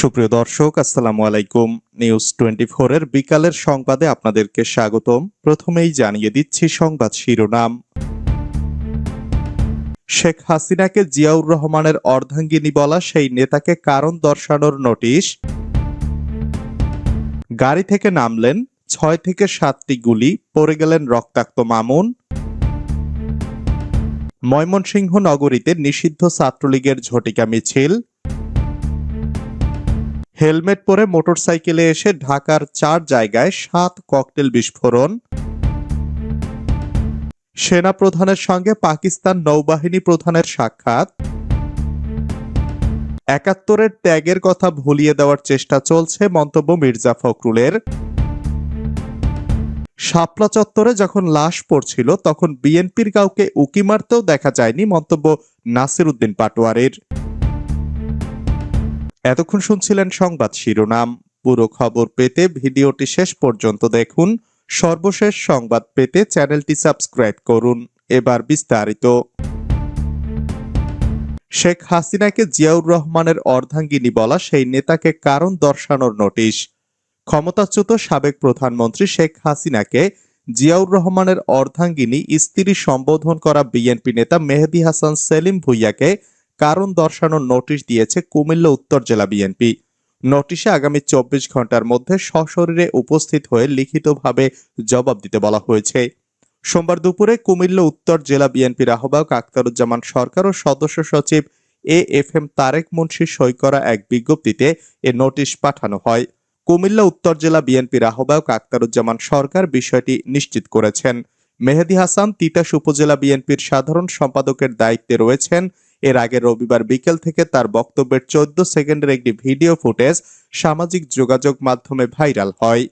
সুপ্রিয় দর্শক, আসসালামু আলাইকুম। নিউজ টোয়েন্টি এর বিকালের সংবাদে আপনাদেরকে স্বাগতম। প্রথমেই জানিয়ে দিচ্ছি সংবাদ শিরোনাম। শেখ হাসিনাকে জিয়াউর রহমানের অর্ধাঙ্গিনী বলা সেই নেতাকে কারণ দর্শানোর নোটিশ। গাড়ি থেকে নামলেন, ছয় থেকে সাতটি গুলি, পড়ে গেলেন রক্তাক্ত মামুন। ময়মনসিংহ নগরীতে নিষিদ্ধ ছাত্রলীগের ঝটিকা মিছিল। হেলমেট পরে মোটরসাইকেলে এসে ঢাকার চার জায়গায় সাত ককটেল বিস্ফোরণ। সেনা প্রধানের সঙ্গে পাকিস্তান নৌবাহিনী প্রধানের সাক্ষাৎ। একাত্তরের ত্যাগের কথা ভুলিয়ে দেওয়ার চেষ্টা চলছে মন্তব্য মির্জা ফখরুলের। শাপলা চত্বরে যখন লাশ পড়ছিল, তখন বিএনপির কাউকে উকি মারতেও দেখা যায়নি মন্তব্য নাসির উদ্দিন পাটোয়ারির। এতক্ষণ শুনছিলেন সংবাদ শিরোনাম। পুরো খবর পেতে ভিডিওটি শেষ পর্যন্ত দেখুন। সর্বশেষ সংবাদ পেতে চ্যানেলটি সাবস্ক্রাইব করুন। এবার বিস্তারিত। শেখ হাসিনাকে জিয়াউর রহমানের অর্ধাঙ্গিনী বলা সেই নেতাকে কারণ দর্শানোর নোটিশ। ক্ষমতাচ্যুত সাবেক প্রধানমন্ত্রী শেখ হাসিনাকে জিয়াউর রহমানের অর্ধাঙ্গিনী স্ত্রী সম্বোধন করা বিএনপি নেতা মেহেদি হাসান সেলিম ভুইয়াকে কারণ দর্শানোর নোটিশ দিয়েছে কুমিল্লা উত্তর জেলা বিএনপি। নোটিশে আগামী চব্বিশ ঘণ্টার মধ্যে সশরীরে উপস্থিত হয়ে লিখিতভাবে জবাব দিতে বলা হয়েছে। সোমবার দুপুরে কুমিল্লা উত্তর জেলা বিএনপির আহ্বায়ক আক্তারুজ্জামান সরকার ও সদস্য সচিব A F M Tareq Munshi সই করা এক বিজ্ঞপ্তিতে এ নোটিশ পাঠানো হয়। কুমিল্লা উত্তর জেলা বিএনপির আহ্বায়ক আক্তারুজ্জামান সরকার বিষয়টি নিশ্চিত করেছেন। মেহেদি হাসান তিতাস উপজেলা বিএনপির সাধারণ সম্পাদকের দায়িত্বে রয়েছেন। এর আগে রবিবার বিকেল থেকে তার বক্তব্যের চোদ্দ সেকেন্ডের একটি ভিডিও ফুটেজ সামাজিক যোগাযোগ মাধ্যমে ভাইরাল হয়।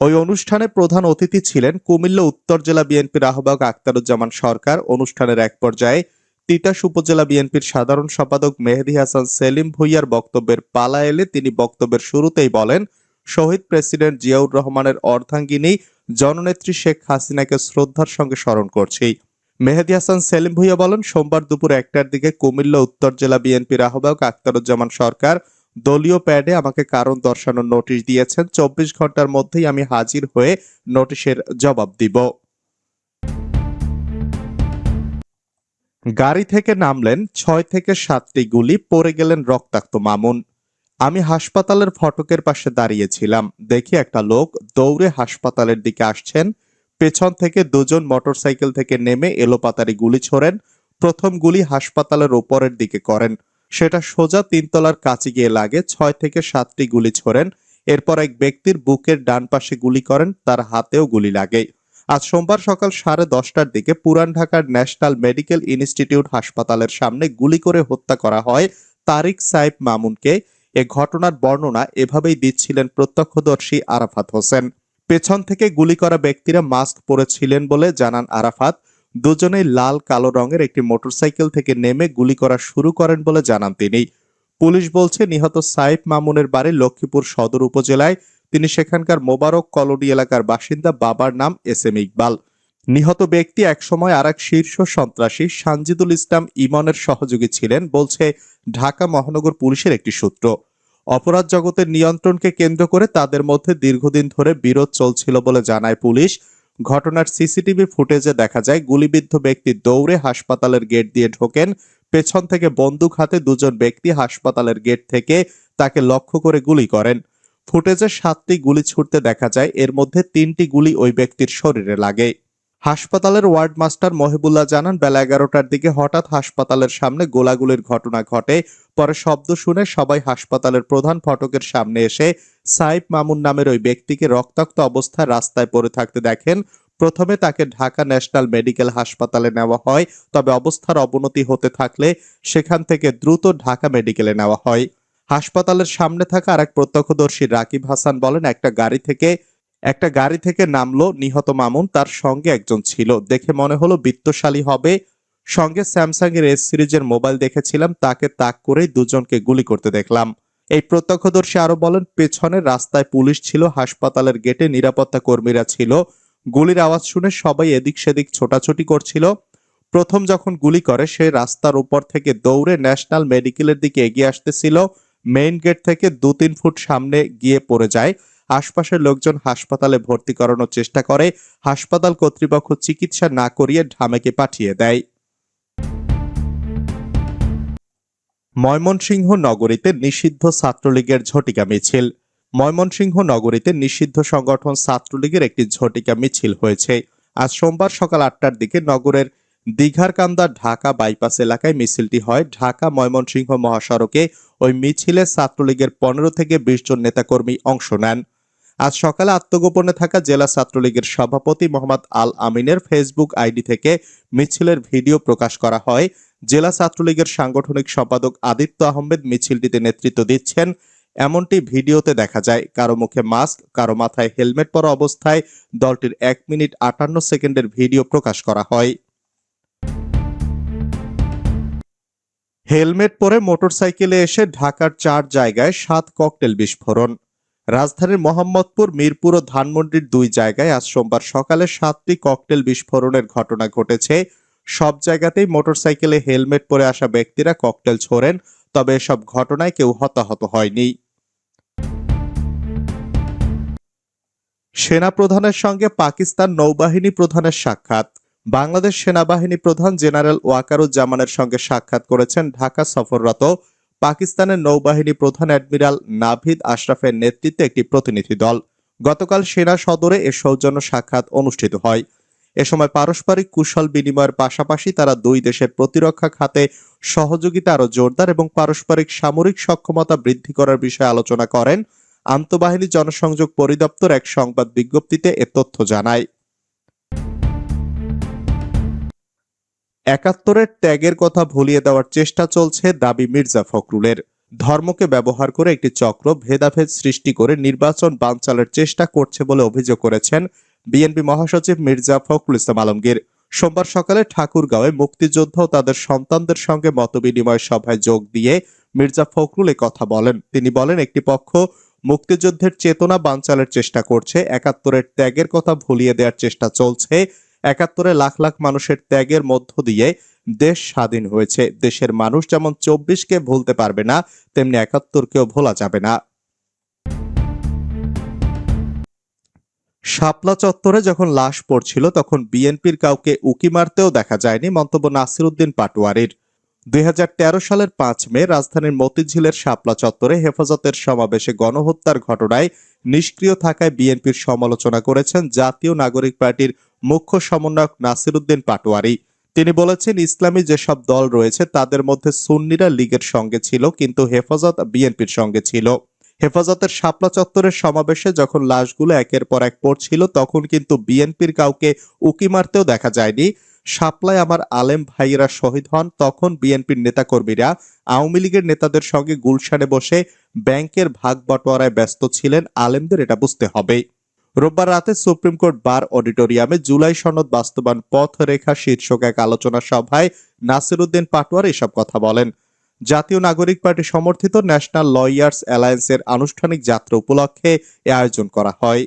ওই অনুষ্ঠানে প্রধান অতিথি ছিলেন কুমিল্লা উত্তর জেলা বিএনপির আহ্বায়ক আক্তারুজ্জামান সরকার। অনুষ্ঠানের এক পর্যায়ে তিতাস উপজেলা বিএনপির সাধারণ সম্পাদক মেহেদি হাসান সেলিম ভুইয়ার বক্তব্যের পালা এলে তিনি বক্তব্যের শুরুতেই বলেন, শহীদ প্রেসিডেন্ট জিয়াউর রহমানের অর্ধাঙ্গিনী জননেত্রী শেখ হাসিনাকে শ্রদ্ধার সঙ্গে স্মরণ করছি। মেহেদি হাসান, সেলিম ভুইয়া বলেন, সোমবার দুপুর একটার দিকে কুমিল্লা উত্তর জেলা বিএনপির আহ্বায়ক আক্তারুজ্জামান সরকার দলীয় প্যাডে আমাকে কারণ দর্শানোর নোটিশ দিয়েছেন। চব্বিশ ঘণ্টার মধ্যেই আমি হাজির হয়ে নোটিশের জবাব দিব। গাড়ি থেকে নামলেন, ছয় থেকে সাতটি গুলি, পড়ে গেলেন রক্তাক্ত মামুন। আমি হাসপাতালের ফটকের পাশে দাঁড়িয়েছিলাম। দেখি একটা লোক দৌড়ে হাসপাতালের দিকে আসছেন। পেছন থেকে দুজন মোটরসাইকেল থেকে নেমে এলোপাতারি গুলি ছোড়েন। প্রথম গুলি হাসপাতালের ওপরের দিকে করেন। সেটা সোজা তিনতলার কাছে গিয়ে লাগে, ছয় থেকে সাতটি গুলি ছোড়েন। এরপর এক ব্যক্তির বুকের ডান পাশে গুলি করেন, তার হাতেও গুলি লাগে। আজ সোমবার সকাল সাড়ে দশটার দিকে পুরান ঢাকার ন্যাশনাল মেডিকেল ইনস্টিটিউট হাসপাতালের সামনে গুলি করে হত্যা করা হয় তারিক সাহেব মামুনকে। এ ঘটনার বর্ণনা এভাবেই দিচ্ছিলেন প্রত্যক্ষদর্শী আরাফাত হোসেন। পেছন থেকে গুলি করা ব্যক্তিরা মাস্ক পরেছিলেন বলে জানান আরাফাত। দুজনেই লাল, কালো রঙের একটি মোটরসাইকেল থেকে নেমে গুলি করা শুরু করেন বলে জানান তিনি। পুলিশ বলছে, নিহত সাইফ মামুনের বাড়ি লক্ষ্মীপুর সদর উপজেলায়। তিনি সেখানকার মোবারক কলোনি এলাকার বাসিন্দা, বাবার নাম এস এম ইকবাল। নিহত ব্যক্তি একসময় আর এক শীর্ষ সন্ত্রাসী সানজিদুল ইসলাম ইমনের সহযোগী ছিলেন, বলছে, ঢাকা মহানগর পুলিশের একটি সূত্র। অপরাধ জগতের নিয়ন্ত্রণকে কেন্দ্র করে তাদের মধ্যে দীর্ঘদিন ধরে বিরোধ চলছিল বলে জানায় পুলিশ। ঘটনার সিসিটিভি ফুটেজে দেখা যায়, গুলিবিদ্ধ ব্যক্তি দৌড়ে হাসপাতালের গেট দিয়ে ঢোকেন। পেছন থেকে বন্দুক হাতে দুজন ব্যক্তি হাসপাতালের গেট থেকে তাকে লক্ষ্য করে গুলি করেন। ফুটেজে সাতটি গুলি ছুটতে দেখা যায়, এর মধ্যে তিনটি গুলি ওই ব্যক্তির শরীরে লাগে। হাসপাতালের ওয়ার্ড মাস্টার মহিবুল্লাহ জানান, বেলা এগারোটার দিকে হঠাৎ হাসপাতালের সামনে গোলাগুলির ঘটনা ঘটে। পরে শব্দ শুনে সবাই হাসপাতালের প্রধান ফটকের সামনে এসে সাইফ মামুন নামের ওই ব্যক্তিকে রক্তাক্ত অবস্থায় রাস্তায় পড়ে থাকতে দেখেন। প্রথমে তাকে ঢাকা ন্যাশনাল মেডিকেল হাসপাতালে নেওয়া হয়, তবে অবস্থার অবনতি হতে থাকলে সেখান থেকে দ্রুত ঢাকা মেডিকেলে নেওয়া হয়। হাসপাতালের সামনে থাকা আরেক প্রত্যক্ষদর্শী রাকিব হাসান বলেন, একটা গাড়ি থেকে একটা গাড়ি থেকে নামলো নিহত মামুন, তার সঙ্গে একজন ছিল। দেখে মনে হলো বিত্তশালী হবে। সঙ্গে স্যামসাং এর এস সিরিজের মোবাইল দেখেছিলাম, তাকে তাক করেই দুজনকে গুলি করতে দেখলাম। এই প্রত্যক্ষদর্শী আরও বলেন, পেছনের রাস্তায় পুলিশ ছিল, হাসপাতালের গেটে নিরাপত্তা কর্মীরা ছিল। গুলির আওয়াজ শুনে সবাই এদিক সেদিক ছোটাছুটি করছিল। প্রথম যখন গুলি করে, সে রাস্তার উপর থেকে দৌড়ে ন্যাশনাল মেডিকেলের দিকে এগিয়ে আসতেছিল। মেইন গেট থেকে দু তিন ফুট সামনে গিয়ে পড়ে যায়। আশপাশের লোকজন হাসপাতালে ভর্তি করানোর চেষ্টা করে, হাসপাতাল কর্তৃপক্ষ চিকিৎসা না করিয়ে ঢামেকে পাঠিয়ে দেয়। ময়মনসিংহ নগরীতে নিষিদ্ধ ছাত্রলীগের ঝটিকা মিছিল। ময়মনসিংহ নগরীতে নিষিদ্ধ সংগঠন ছাত্রলীগের একটি ঝটিকা মিছিল হয়েছে। আজ সোমবার সকাল আটটার দিকে নগরের দীঘারকান্দা ঢাকা বাইপাস এলাকায় মিছিলটি হয়। ঢাকা ময়মনসিংহ মহাসড়কে ওই মিছিলে ছাত্রলীগের পনেরো থেকে বিশ জন নেতাকর্মী অংশ নেন। আজ সকালে আত্মগোপনে থাকা জেলা ছাত্রলীগের সভাপতি মোহাম্মদ আল আমিনের ফেসবুক আইডি থেকে মিছিলের ভিডিও প্রকাশ করা হয়। জেলা ছাত্রলীগের সাংগঠনিক সম্পাদক আদিত্য আহমেদ মিছিলটিতে নেতৃত্ব দিচ্ছেন। এমনটি ভিডিওতে দেখা যায়, কারও মুখে মাস্ক, কারও মাথায় হেলমেট পরা অবস্থায় দলটির এক মিনিট আটান্ন সেকেন্ডের ভিডিও প্রকাশ করা হয়। হেলমেট পরে মোটরসাইকেলে এসে ঢাকার চার জায়গায় সাত ককটেল বিস্ফোরণ। রাজধানীর মোহাম্মদপুর, মিরপুর ও ধানমন্ডির দুই জায়গায় আজ সোমবার সকালে সাতটি ককটেল বিস্ফোরণের ঘটনা ঘটেছে। সব জায়গাতেই মোটরসাইকেলে হেলমেট পরে আসা ব্যক্তিরা ককটেল ছোড়েন, তবে এসব ঘটনায় কেউ হতাহত হয়নি। সেনা প্রধানের সঙ্গে পাকিস্তান নৌবাহিনী প্রধানের সাক্ষাৎ। বাংলাদেশ সেনাবাহিনী প্রধান জেনারেল ওয়াকারুজ্জামানের সঙ্গে সাক্ষাৎ করেছেন ঢাকা সফররত পাকিস্তানের নৌবাহিনী প্রধান অ্যাডমিরাল নাভিদ আশরাফের নেতৃত্বে একটি প্রতিনিধি দল। গতকাল সেনা সদরে এ সৌজন্য সাক্ষাৎ অনুষ্ঠিত হয়। এ সময় পারস্পরিক কুশল বিনিময়ের পাশাপাশি তারা দুই দেশের প্রতিরক্ষা খাতে সহযোগিতা আরও জোরদার এবং পারস্পরিক সামরিক সক্ষমতা বৃদ্ধি করার বিষয়ে আলোচনা করেন। আন্তঃবাহিনী জনসংযোগ পরিদপ্তর এক সংবাদ বিজ্ঞপ্তিতে এ তথ্য জানায়। একাত্তরের ত্যাগের কথা ভুলিয়ে দেওয়ার চেষ্টা চলছে দাবি মির্জা ফখরুলের। ধর্মকে ব্যবহার করে একটি চক্র ভেদাভেদ সৃষ্টি করে নির্বাচন বানচালের চেষ্টা করছে বলে অভিযোগ করেছেন বিএনপি মহাসচিব মির্জা ফখরুল ইসলাম আলমগীর। সোমবার সকালে ঠাকুরগাঁওয়ে মুক্তিযোদ্ধা ও তাদের সন্তানদের সঙ্গে মতবিনিময় সভায় যোগ দিয়ে মির্জা ফখরুল কথা বলেন। তিনি বলেন, একটি পক্ষ মুক্তিযুদ্ধের চেতনা বানচালের চেষ্টা করছে, একাত্তরের ত্যাগের কথা ভুলিয়ে দেওয়ার চেষ্টা চলছে একাত্তরে লাখ লাখ মানুষের ত্যাগের মধ্য দিয়ে দেশ স্বাধীন হয়েছে। দেশের মানুষ যেমন চব্বিশকে ভুলতে পারবে না, তেমনি একাত্তরকেও ভোলা যাবে না। শাপলা চত্বরে যখন লাশ পড়ছিল, তখন বিএনপির কাউকে উকি মারতেও দেখা যায়নি মন্তব্য নাসিরুদ্দিন পাটোয়ারির। দুই হাজার তেরো সালের পাঁচ মে রাজধানীর মতিঝিলের শাপলা চত্বরে হেফাজতের সমাবেশে গণহত্যার ঘটনায় নিষ্ক্রিয় থাকায় বিএনপির সমালোচনা করেছেন জাতীয় নাগরিক পার্টির মুখ্য সমন্বয়ক নাসিরুদ্দিন পাটোয়ারি। তিনি বলেছেন, ইসলামী যেসব দল রয়েছে, তাদের মধ্যে সুন্নিরা লীগের সঙ্গে ছিল, কিন্তু হেফাজত বিএনপির সঙ্গে ছিল। হেফাজতের শাপলা চত্বরের সমাবেশে যখন লাশগুলো একের পর এক পড়ছিল, তখন কিন্তু বিএনপির কাউকে উকি মারতেও দেখা যায়নি। শাপলায় আমার আলেম ভাইয়েরা শহীদ হন, তখন বিএনপির নেতাকর্মীরা আওয়ামী লীগের নেতাদের সঙ্গে গুলশানে বসে ব্যাংকের ভাগ বটোয়ারায় ব্যস্ত ছিলেন। আলেমদের এটা বুঝতে হবে। রোববার রাতে সুপ্রিম কোর্ট বার অডিটোরিয়ামে জুলাই সনদ বাস্তবায়ন পথরেখা শীর্ষক এক আলোচনা সভায় নাসিরুদ্দিন পাটোয়ার এসব কথা বলেন। জাতীয় নাগরিক পার্টি সমর্থিত ন্যাশনাল লয়ার্স অ্যালায়েন্সের আনুষ্ঠানিক যাত্রা উপলক্ষে এ আয়োজন করা হয়।